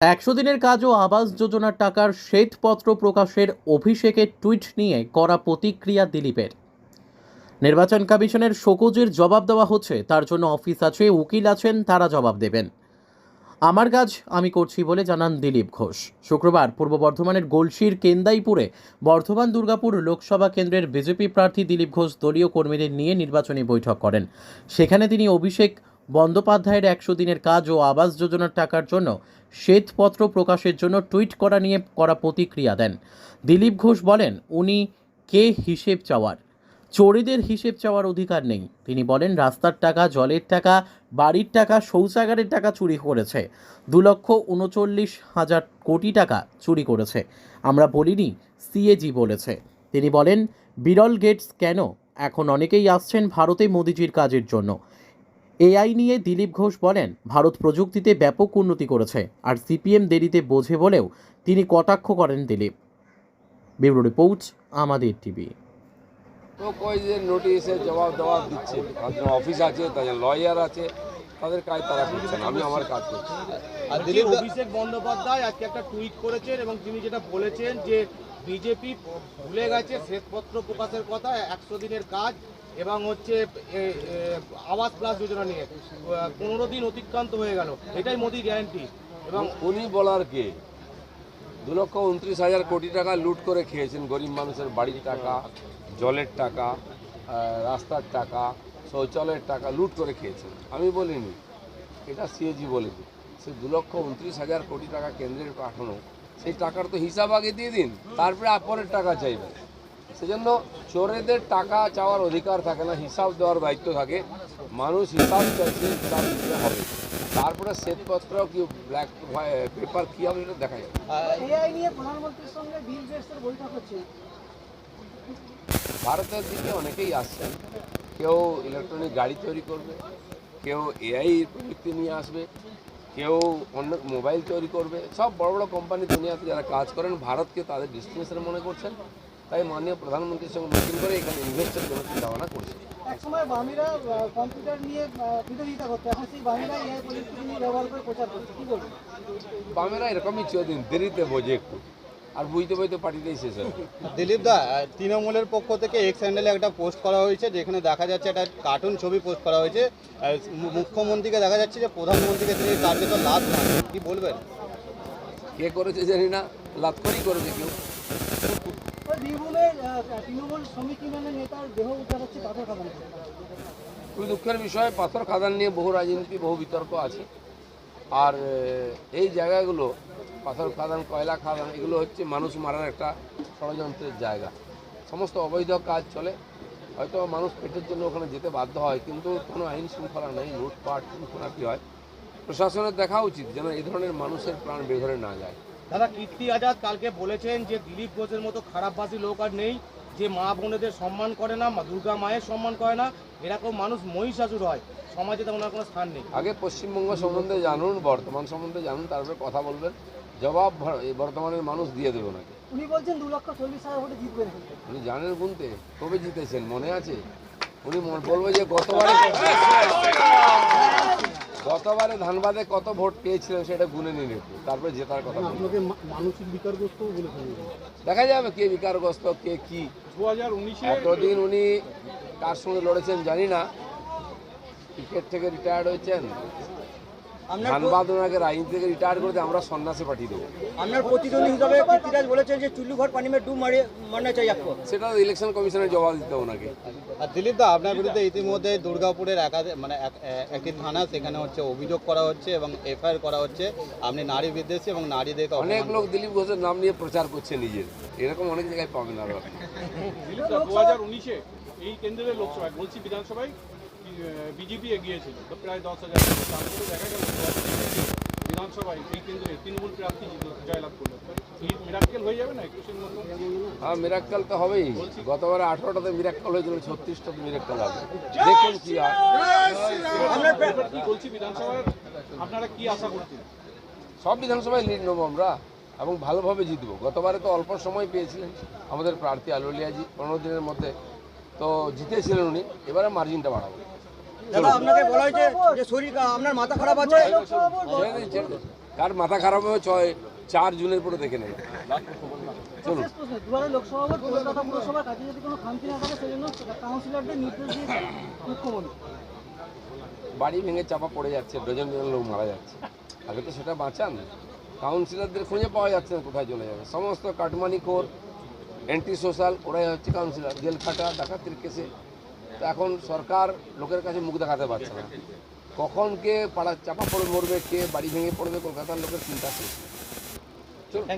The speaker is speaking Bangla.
একশো দিনের কাজ ও আবাস যোজনার টাকার শ্বেতপত্র প্রকাশের অভিষেকের টুইট নিয়ে করা প্রতিক্রিয়া দিলীপের। নির্বাচন কমিশনের শোকজের জবাব দেওয়া হচ্ছে, তার জন্য অফিস আছে, উকিল আছেন, তারা জবাব দেবেন। আমার কাজ, আমি করছি বলে জানান দিলীপ ঘোষ। শুক্রবার পূর্ব বর্ধমানের গোলসির কেন্দাইপুরে বর্ধমান দুর্গাপুর লোকসভা কেন্দ্রের বিজেপি প্রার্থী দিলীপ ঘোষ দলীয় কর্মীদের নিয়ে নির্বাচনী বৈঠক করেন। সেখানে তিনি অভিষেক বন্দ্যোপাধ্যায়ের একশো দিনের কাজ ও আবাস যোজনার টাকার জন্য শ্বেতপত্র প্রকাশের জন্য টুইট করা নিয়ে করা প্রতিক্রিয়া দেন। দিলীপ ঘোষ বলেন, উনি কে হিসেব চাওয়ার? চোরেদের হিসেব চাওয়ার অধিকার নেই। তিনি বলেন, রাস্তার টাকা, জলের টাকা, বাড়ির টাকা, শৌচাগারের টাকা চুরি করেছে। দু লক্ষ উনচল্লিশ হাজার কোটি টাকা চুরি করেছে। আমরা বলিনি, সিএজি বলেছে। তিনি বলেন, বিরল গেটস কেন? এখন অনেকেই আসছেন ভারতে মোদিজির কাজের জন্য। এআই নিয়ে দিলীপ ঘোষ বলেন ভারত প্রযুক্তিতে ব্যাপক উন্নতি করেছে আর সিপিএম দেরিতে বোঝে বলেও তিনি কটাক্ষ করেন দিলীপ। ব্যুরো রিপোর্ট আমাদের টিভি। তো কই যে নোটিশে জবাব দেওয়া দিচ্ছে? তাদের অফিস আছে তাদের লয়ার আছে তাদের কাজ তারা করছেন আমি আমার কাজ করছি। আর দিলীপ অভিষেক বন্দ্যোপাধ্যায় আজকে একটা টুইট করেছেন এবং তিনি যেটা বলেছেন যে বিজেপি ভুলে গেছে শ্বেতপত্র প্রকাশের কথা একশো দিনের কাজ এবং হচ্ছে আবাস প্লাস যোজনা নিয়ে পনেরো দিন অতিক্রান্ত হয়ে গেল। এটাই মোদির গ্যারান্টি এবং উনি বলার কে? দু লক্ষ উনত্রিশ হাজার কোটি টাকা লুট করে খেয়েছেন গরিব মানুষের বাড়ির টাকা, জলের টাকা রাস্তার টাকা, শৌচালয়ের টাকা লুট করে খেয়েছেন। আমি বলিনি। এটা সিএজি বলেছে। সে দু লক্ষ উনত্রিশ হাজার কোটি টাকা কেন্দ্রের পাঠানো, সেই টাকার তো হিসাব আগে দিয়ে দিন, তারপরে আপরের টাকা চাইবেন সেজন্য চোরেদের টাকা চাওয়ার অধিকার থাকে না হিসাব দেওয়ার দায়িত্ব থাকে। মানুষ হিসাব চাইছে হিসাব দিতে হবে। তারপরে শ্বেতপত্র কি ব্ল্যাক পেপার কী হবে এটা দেখা যাবে। ভারতের দিকে অনেকেই আসছেন। কেউ ইলেকট্রনিক গাড়ি তৈরি করবে কেউ এআই প্রযুক্তি নিয়ে আসবে কেউ অন্য মোবাইল তৈরি করবে। সব বড় বড় কোম্পানি দুনিয়াতে যারা কাজ করেন ভারতকে তাদের ডেস্টিনেশন মনে করছেন। তাই মাননীয় প্রধানমন্ত্রীর সঙ্গে মিটিং করে এখানে ইনভেস্টের জন্য চিন্তা ভাবনা করছে। একসময় বামিরা কম্পিউটার নিয়ে বিরোধিতা করতো। এখন সেই বামিরা এআই প্রযুক্তি নিয়ে ব্যবহার করে প্রচার করছে। কি বলব বামেরা এরকমই চিরদিন দেরিতে বোঝে একটু। আর বুঝতে বুঝতে পার্টিতেই শেষ হয়। দিলীপ দা তৃণমূলের পক্ষ থেকে এক্স হ্যান্ডেলে একটা পোস্ট করা হয়েছে যেখানে দেখা যাচ্ছে একটা কার্টুন ছবি পোস্ট করা হয়েছে। মুখ্যমন্ত্রীকে দেখা যাচ্ছে যে প্রধানমন্ত্রীকে তিনি কার্যত লাভ না কি বলবেন? কে করেছে জানি না লাভ করেই করেছে কেউ। খুবই দুঃখের বিষয়, পাথর খাদান নিয়ে বহু রাজনীতি, বহু বিতর্ক আছে। আর এই জায়গাগুলো, পাথর খাদান, কয়লা খাদান, এগুলো হচ্ছে মানুষ মারার একটা ষড়যন্ত্রের জায়গা। সমস্ত অবৈধ কাজ চলে, হয়তো মানুষ পেটের জন্য ওখানে যেতে বাধ্য হয়, কিন্তু কোনো আইন শৃঙ্খলা নেই, লুটপাট খুনাখুনি হয়। প্রশাসনের দেখা উচিত যেন এই ধরনের মানুষের প্রাণ বেঘরে না যায়। দাদা কীর্তি আজাদ কালকে বলেছেন যে দিলীপ ঘোষের মতো খারাপবাসী লোক আর নেই। যে মা বোনেদের সম্মান করে না মা দুর্গা মায়ের সম্মান করে না এরকম মানুষ মহিষাসুর হয়। সমাজে তো ওনার কোনো স্থান নেই। আগে পশ্চিমবঙ্গ সম্বন্ধে জানুন বর্তমান সম্বন্ধে জানুন তারপরে কথা বলবেন। জবাব এই বর্তমানের মানুষ দিয়ে দেবে ওনাকে। উনি বলছেন দু লক্ষ চল্লিশ হাজার ভোটে জিতবেন উনি জানেন গুনতে কবে জিতেছেন মনে আছে? উনি মনে বলব যে গতবারে গতবারে ধানবাদে কত ভোট পেয়েছিলেন সেটা গুনে নিন একটু তারপরে জেতার কথা। আপনাকে মানসিক বিকারগ্রস্ত দেখা যাবে কে বিকারগ্রস্ত কে কি এতদিন উনি কার সঙ্গে লড়েছেন জানি না ক্রিকেট থেকে রিটায়ার্ড হয়েছেন ধানবাদ ওনাকে রাজনীতি থেকে রিটায়ার্ড করে আমরা সন্ন্যাসে পাঠিয়ে দেবো। আপনার প্রতিদ্বন্দ্বী হিসাবে কীর্তিরাজ বলেছেন যে চুল্লু পানি মে ডুব মারিয়ে মারনা চাই আপকো সেটা ইলেকশন কমিশনের জবাব দিতে ওনাকে। আর দিলীপ দা আপনার বিরুদ্ধে ইতিমধ্যে দুর্গাপুরের একাধিক মানে একটি থানা সেখানে হচ্ছে অভিযোগ করা হচ্ছে এবং এফআইআর করা হচ্ছে। আপনি নারী বিদ্বেষী এবং নারীদেরকে অনেক লোক দিলীপ ঘোষের নাম নিয়ে প্রচার করছে নিজের। এরকম অনেক জায়গায় পাবেন আরও দু হাজার উনিশে এই কেন্দ্রের লোকসভায় বলছি বিধানসভায় বিজেপি এগিয়েছিল তো প্রায় দশ হাজার তারপরে দেখা গেল বিধানসভায় এই কেন্দ্রে তৃণমূল প্রার্থী জয়লাভ করল। হয়ে মিরাক্কাল তো হবেই। গতবারে আঠারোটাতে মিরাক্কাল হয়েছিল ছত্রিশটাতে মিরাক্কাল হবে। দেখুন কি এবার কি বলছি বিধানসভার আপনারা কি আশা করছেন? সব বিধানসভায় লিড নেব আমরা এবং ভালোভাবে জিতবো। গতবারে তো অল্প সময় পেয়েছিলেন আমাদের প্রার্থী আলুলিয়াজি পনেরো দিনের মধ্যে। তো জিতেছিলেন উনি এবারে মার্জিনটা বাড়াবো। দাদা আপনাকে বলা হয়েছে যে শরীর আপনার মাথা খারাপ আছে। কার মাথা খারাপ হবে ছয় চার জুনের পরে দেখে নেবে। চলুন। বাড়ি ভেঙে চাপা পড়ে যাচ্ছে ডজন ডজন লোক মারা যাচ্ছে। আগে তো সেটা বাঁচান। কাউন্সিলরদের খুঁজে পাওয়া যাচ্ছে না কোথায় চলে যাবে। সমস্ত কাটমানি খোর অ্যান্টি সোশ্যাল ওরাই হচ্ছে কাউন্সিলর। জেল খাটা ডাকাতির কেসে তো এখন সরকার লোকের কাছে মুখ দেখাতে পারছে না। কখন কে পাড়া চাপা পড়ে মরবে কে বাড়ি ভেঙে পড়বে কলকাতার লোকের চিন্তা শেষ। চলুন